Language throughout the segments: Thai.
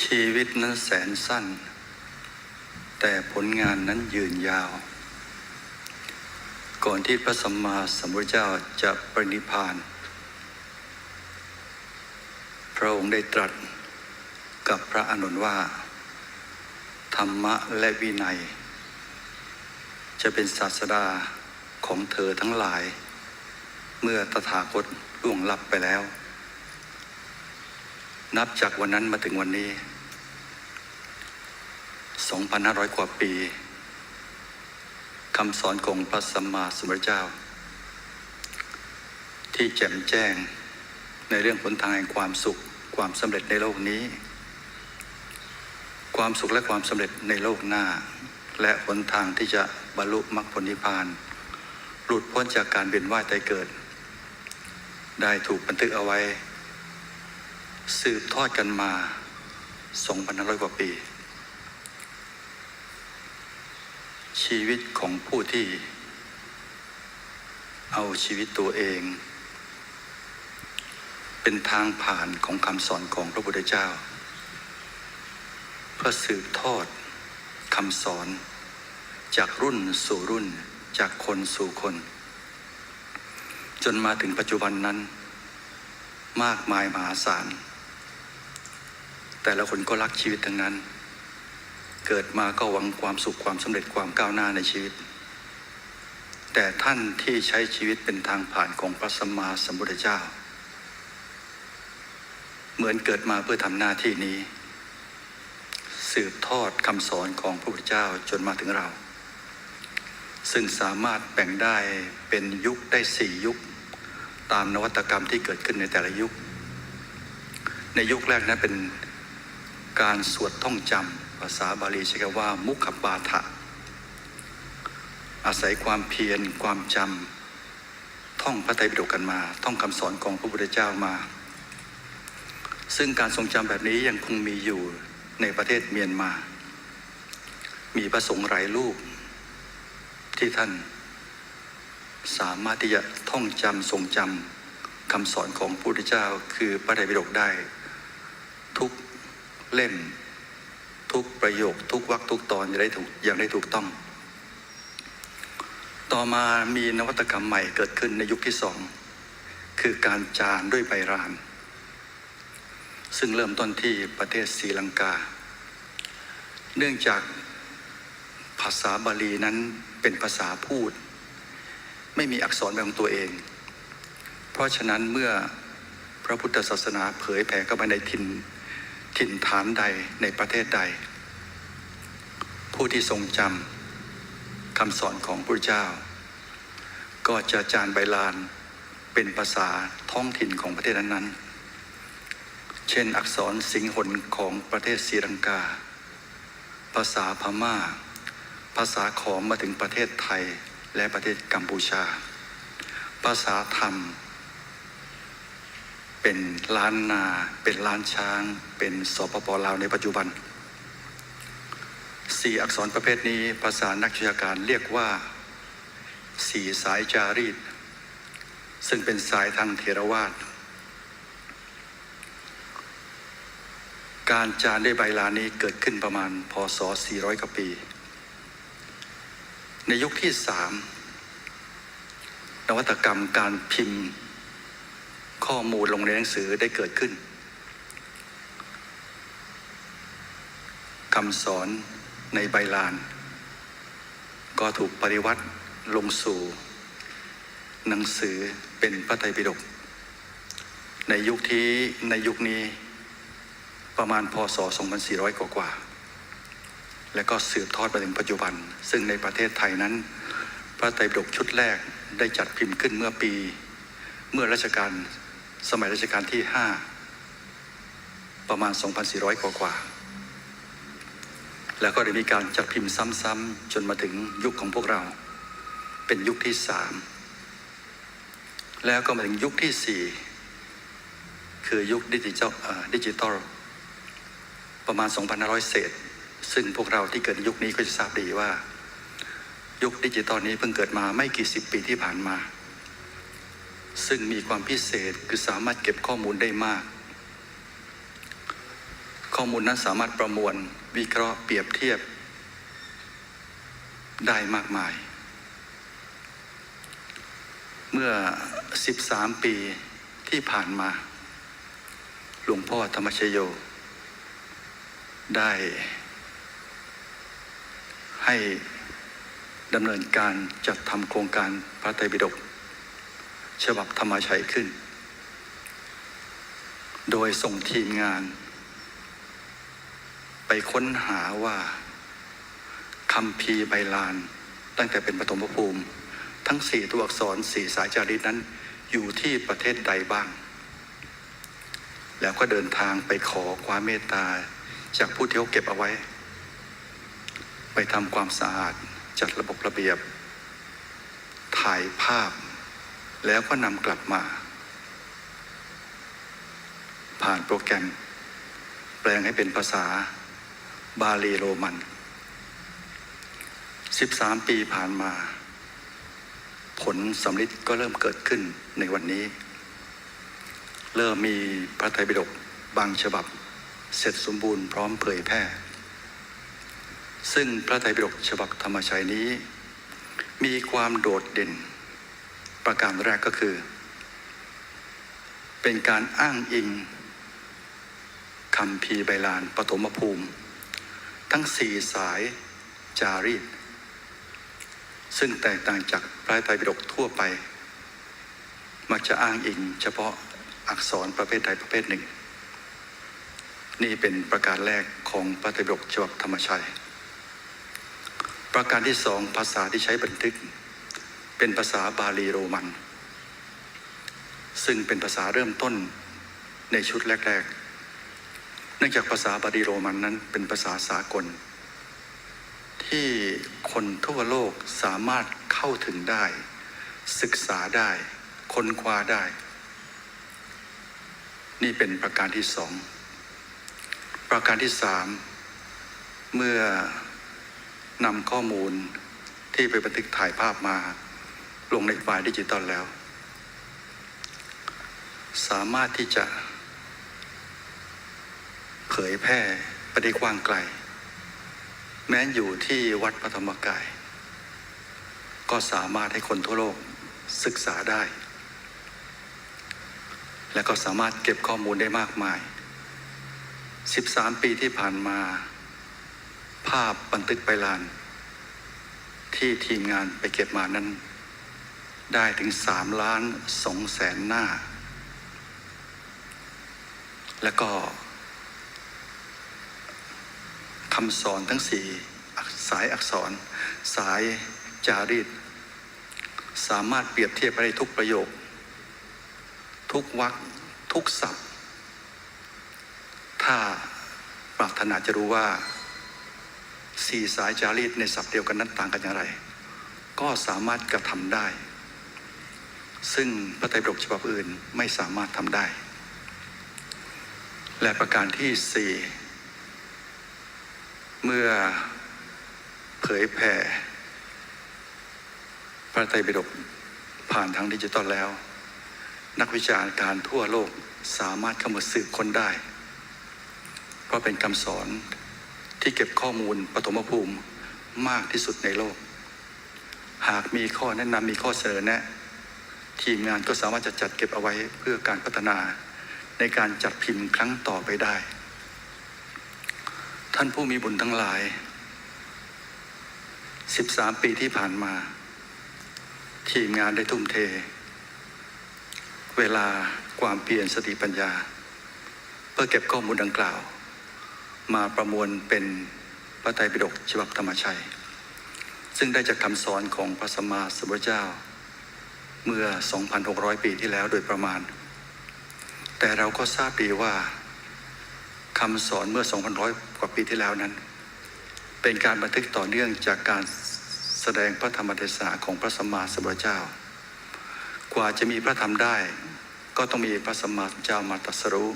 ชีวิตนั้นแสนสั้น แต่ผลงานนั้นยืนยาว ก่อนที่พระสัมมาสัมพุทธเจ้าจะปรินิพาน พระองค์ได้ตรัสกับพระอานนว่า ธรรมะและวินัย จะเป็นศาสดาของเธอทั้งหลาย เมื่อตถาคตล่วงลับไปแล้ว นับจากวันนั้นมาถึงวันนี้ 2,500 กว่าปีคำสอนของพระสัมมาสัมพุทธเจ้า ที่แจ่มแจ้งในเรื่องผลทางแห่งความสุขความสำเร็จในโลกนี้ ความสุขและความสำเร็จในโลกหน้า และหนทางที่จะบรรลุมรรคผลนิพพาน หลุดพ้นจากการเวียนว่ายตายเกิด ได้ถูกบันทึกเอาไว้ สืบทอดกันมา2,500 กว่าปี ชีวิตของผู้ที่ เอาชีวิตตัวเอง เป็นทางผ่านของคำสอนของพระพุทธเจ้า เพื่อสืบทอดคำสอน จากรุ่นสู่รุ่นจากคนสู่คน จนมาถึงปัจจุบันนั้น มากมายมหาศาล แต่ละคนก็รักชีวิตทั้งนั้น เกิดมาก็หวังความสุขความสำเร็จความก้าวหน้าในชีวิต แต่ท่านที่ใช้ชีวิตเป็นทางผ่านของพระสัมมาสัมพุทธเจ้า เหมือนเกิดมาเพื่อทำหน้าที่นี้ สืบทอดคำสอนของพระพุทธเจ้าจนมาถึงเรา ซึ่งสามารถแบ่งได้เป็นยุคได้สี่ยุค ตามนวัตกรรมที่เกิดขึ้นในแต่ละยุค ในยุคแรกนั้นเป็น การสวดท่องจำภาษาบาลีใช้คำว่า มุขบาทะ อาศัยความเพียรความจำท่องพระไตรปิฎกกันมา ท่องคำสอนของพระพุทธเจ้ามา ซึ่งการทรงจำแบบนี้ยังคงมีอยู่ในประเทศเมียนมา มีพระสงฆ์หลายรูปที่ท่านสามารถที่จะท่องจำทรงจำคำสอนของพระพุทธเจ้าคือพระไตรปิฎกได้ เล่ม ทุกประโยค ทุกวรรคทุกตอนอย่างได้ถูกอย่างได้ถูกต้อง ต่อมามีนวัตกรรมใหม่เกิดขึ้นในยุคที่สองคือการจานด้วยใบราน ซึ่งเริ่มต้นที่ประเทศศรีลังกา เนื่องจากภาษาบาลีนั้นเป็นภาษาพูด ไม่มีอักษรเป็นของตัวเอง เพราะฉะนั้นเมื่อพระพุทธศาสนาเผยแผ่เข้าไปในถิ่น ถิ่นฐานใดในประเทศใด ผู้ที่ทรงจำคำสอนของพระเจ้า ก็จะจานใบลานเป็นภาษาท้องถิ่นของประเทศนั้นๆ เช่นอักษรสิงหนของประเทศศรีลังกา ภาษาพม่า ภาษาขอมมาถึงประเทศไทยและประเทศกัมพูชา ภาษาธรรม เป็นล้านนา เป็นล้านช้าง เป็นสปปลาวในปัจจุบันสี่อักษรประเภทนี้ภาษานักวิชาการเรียกว่าสี่สายจารีต ซึ่งเป็นสายทางเทรวาสการจานด้วยใบลานนี้เกิดขึ้นประมาณพศ 400 กว่าปี ในยุคที่สามนวัตกรรมการพิมพ์ ข้อมูลลงในหนังสือได้เกิดขึ้นคำสอนในใบลาน ก็ถูกปริวัติลงสู่ หนังสือเป็นพระไตรปิฎกในยุคที่ในยุคนี้ประมาณพศ 2400 กว่ากว่า และก็สืบทอดมาถึงปัจจุบัน ซึ่งในประเทศไทยนั้น พระไตรปิฎกชุดแรกได้จัดพิมพ์ขึ้นเมื่อปี เมื่อรัชกาล สมัยรัชกาลที่ 5 ประมาณ 2,400 กว่ากว่าๆแล้วก็ได้มีการจัดพิมพ์ซ้ำๆจนมาถึงยุคของพวกเรา เป็นยุคที่สามแล้วก็มาถึงยุคที่สี่คือยุคดิจิทัลเอ่อดิจิทัลประมาณ 2,500 เศษ ซึ่งพวกเราที่เกิดในยุคนี้ก็จะทราบดีว่า ยุคดิจิตอลนี้เพิ่งเกิดมาไม่กี่สิบปีที่ผ่านมา ซึ่งมีความพิเศษคือสามารถเก็บข้อมูลได้มาก ข้อมูลนั้นสามารถประมวลวิเคราะห์เปรียบเทียบ ได้มากมาย เมื่อ 13 ปีที่ผ่านมา หลวงพ่อธรรมชโย ได้ ให้ดำเนินการจัดทำโครงการพระไตรปิฎก ฉบับธรรมชัยขึ้น โดยส่งทีมงาน ไปค้นหาว่าคำพีใบลาน ตั้งแต่เป็นปฐมภูมิ ทั้งสี่ตัวอักษรสี่สายจารีตนั้น อยู่ที่ประเทศใดบ้าง แล้วก็เดินทางไปขอความเมตตา จากผู้ที่เขาเก็บเอาไว้ ไปทำความสะอาดจัดระบบระเบียบ ถ่ายภาพ แล้วก็นำกลับมา ผ่านโปรแกรม แปลงให้เป็นภาษาบาลีโรมัน 13 ปีผ่านมา ผลสำลิดก็เริ่มเกิดขึ้นในวันนี้ เริ่มมีพระไตรปิฎกบางฉบับ เสร็จสมบูรณ์พร้อมเผยแพร่ ซึ่งพระไตรปิฎกฉบับธรรมชัยนี้ มีความโดดเด่น ประการแรกก็คือ เป็นการอ้างอิงคำพีใบลานปฐมภูมิ ทั้งสี่สายจารีต ซึ่งแตกต่างจากพระไตรปิฎกทั่วไป มักจะอ้างอิงเฉพาะอักษรประเภทใดประเภทหนึ่ง นี่เป็นประการแรกของพระไตรปิฎกฉบับธรรมชัย ประการที่สองภาษาที่ใช้บันทึก เป็นภาษาบาลีโรมัน ซึ่งเป็นภาษาเริ่มต้นในชุดแรก ๆ เนื่องจากภาษาบาลีโรมันนั้นเป็นภาษาสากล ที่คนทั่วโลกสามารถเข้าถึงได้ ศึกษาได้ ค้นคว้าได้ นี่เป็นประการที่สอง ประการที่สามเมื่อนำข้อมูลที่ไปบันทึกถ่ายภาพมา ลงในไฟล์ดิจิตอลแล้ว สามารถที่จะเผยแพร่ไปได้กว้างไกล แม้อยู่ที่วัดพระธรรมกาย ก็สามารถให้คนทั่วโลกศึกษาได้ และก็สามารถเก็บข้อมูลได้มากมาย 13 ปีที่ผ่านมา ภาพบันทึกไปลาน ที่ทีมงานไปเก็บมานั้น ได้ถึง3ล้าน2แสนหน้า แล้วก็คำสอนทั้งสี่สายอักษร สายจารีต สามารถเปรียบเทียบได้ทุกประโยค ทุกวรรคทุกศัพท์ ถ้าปรารถนาจะรู้ว่าสี่สายจารีตในศัพท์เดียวกันนั้นต่างกันอย่างไร ก็สามารถกระทำได้ ซึ่งพระไตรปิฎกฉบับอื่นไม่สามารถทำได้ และประการที่สี่เมื่อเผยแผ่พระไตรปิฎกผ่านทางดิจิตอลแล้ว นักวิชาการทั่วโลกสามารถเข้ามาสืบค้นได้ เพราะเป็นคำสอนที่เก็บข้อมูลปฐมภูมิมากที่สุดในโลก หากมีข้อแนะนำมีข้อเสนอแนะ ทีมงานก็สามารถจะจัดเก็บเอาไว้เพื่อการพัฒนาในการจัดพิมพ์ครั้งต่อไปได้ ท่านผู้มีบุญทั้งหลาย 13 ปีที่ผ่านมา ทีมงานได้ทุ่มเท เวลาความเพียรสติปัญญา เพื่อเก็บข้อมูลดังกล่าว มาประมวลเป็นพระไตรปิฎกฉบับธรรมชัย ซึ่งได้จากคำสอนของพระสัมมาสัมพุทธเจ้า เมื่อ 2,600 ปีที่แล้วโดยประมาณ แต่เราก็ทราบดีว่าคำสอนเมื่อ 2,100 กว่าปีที่แล้วนั้น เป็นการบันทึกต่อเนื่องจากการแสดงพระธรรมเทศนาของพระสัมมาสัมพุทธเจ้า กว่าจะมีพระธรรมได้ ก็ต้องมีพระสัมมาสัมพุทธเจ้ามาตรัสรู้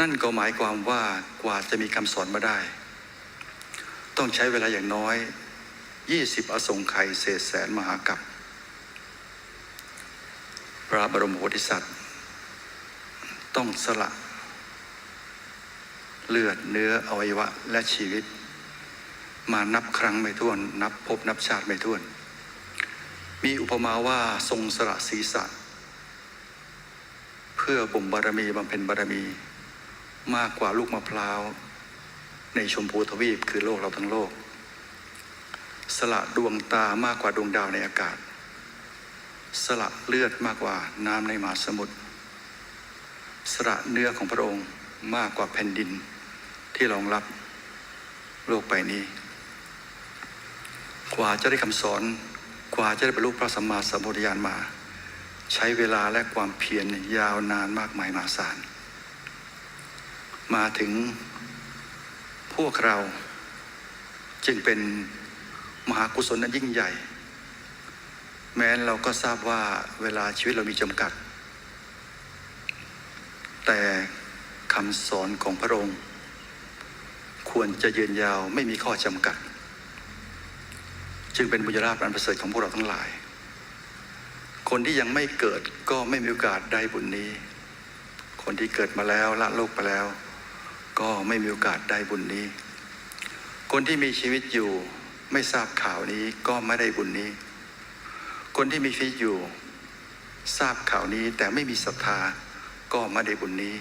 นั่นก็หมายความว่ากว่าจะมีคำสอนมาได้ ต้องใช้เวลาอย่างน้อย 20 อสงไขยเศษแสนมหากัป พระบรมโพธิสัตว์ ต้องสละ เลือดเนื้ออวัยวะและชีวิต มานับครั้งไม่ถ้วน นับพบนับชาติไม่ถ้วน มีอุปมาว่าทรงสละศีรษะ เพื่อบ่มบารมีบำเพ็ญบารมี มากกว่าลูกมะพร้าว ในชมพูทวีปคือโลกเราทั้งโลก สละดวงตามากกว่าดวงดาวในอากาศ สละเลือดมากกว่าน้ำในมหาสมุทรสละเนื้อของพระองค์มากกว่าแผ่นดินที่รองรับโลกใบนี้ กว่าจะได้คำสอนกว่าจะได้บรรลุพระสัมมาสัมพุทธญาณมา ใช้เวลาและความเพียรยาวนานมากมายมหาศาลมาถึงพวกเราจึงเป็นมหากุศลนั้นยิ่งใหญ่ แม้เราก็ทราบว่าเวลาชีวิตเรามีจำกัด แต่คำสอนของพระองค์ ควรจะยืนยาวไม่มีข้อจำกัด จึงเป็นบุญราภอันประเสริฐของพวกเราทั้งหลาย คนที่ยังไม่เกิดก็ไม่มีโอกาสได้บุญนี้ คนที่เกิดมาแล้วละโลกไปแล้ว ก็ไม่มีโอกาสได้บุญนี้ คนที่มีชีวิตอยู่ไม่ทราบข่าวนี้ก็ไม่ได้บุญนี้ คนที่มีชีวิตอยู่ ทราบข่าวนี้แต่ไม่มีศรัทธาก็ไม่ได้บุญนี้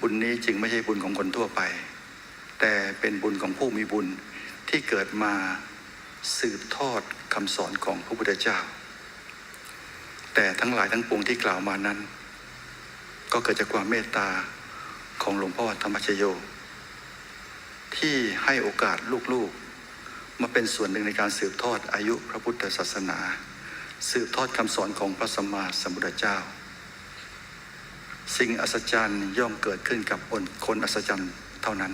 บุญนี้จึงไม่ใช่บุญของคนทั่วไป แต่เป็นบุญของผู้มีบุญที่เกิดมาสืบทอดคำสอนของพระพุทธเจ้า แต่ทั้งหลายทั้งปวงที่กล่าวมานั้น ก็เกิดจากความเมตตาของหลวงพ่อธรรมชโย ที่ให้โอกาสลูกๆ มาเป็นส่วนหนึ่งในการสืบทอดอายุพระพุทธศาสนา สืบทอดคำสอนของพระสัมมาสัมพุทธเจ้า สิ่งอัศจรรย์ย่อมเกิดขึ้นกับคนอัศจรรย์เท่านั้น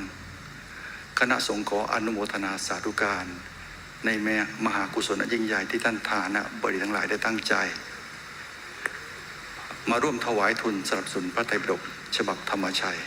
คณะสงฆ์ขออนุโมทนาสาธุการ ในแม่มหากุศลอันยิ่งใหญ่ที่ท่านฐานะบริทั้งหลายได้ตั้งใจ มาร่วมถวายทุนสนับสนุนพระไตรปิฎกฉบับธรรมชัย